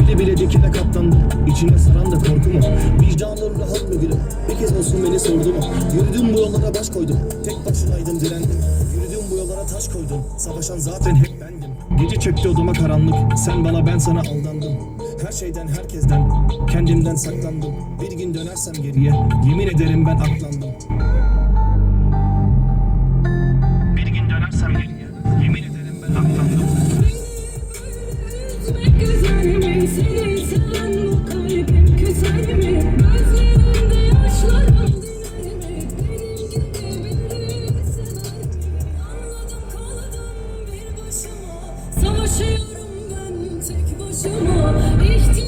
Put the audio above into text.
Bile bile dikine katlandım. İçine saran da korku mu? Vicdanın rahat mı gülüm Bir kez olsun beni sordu mu? Yürüdüğüm bu yollara baş koydum. Tek başınaydım direndim. Yürüdüğüm bu yollara taş koydun Savaşan zaten hep bendim. Gece çöktü odama karanlık. Sen bana ben sana aldandım. Her şeyden herkesten Kendimden saklandım. Bir gün dönersem geriye Yemin ederim ben aklandım Savaşıyorum ben tek başıma. İhtiyacım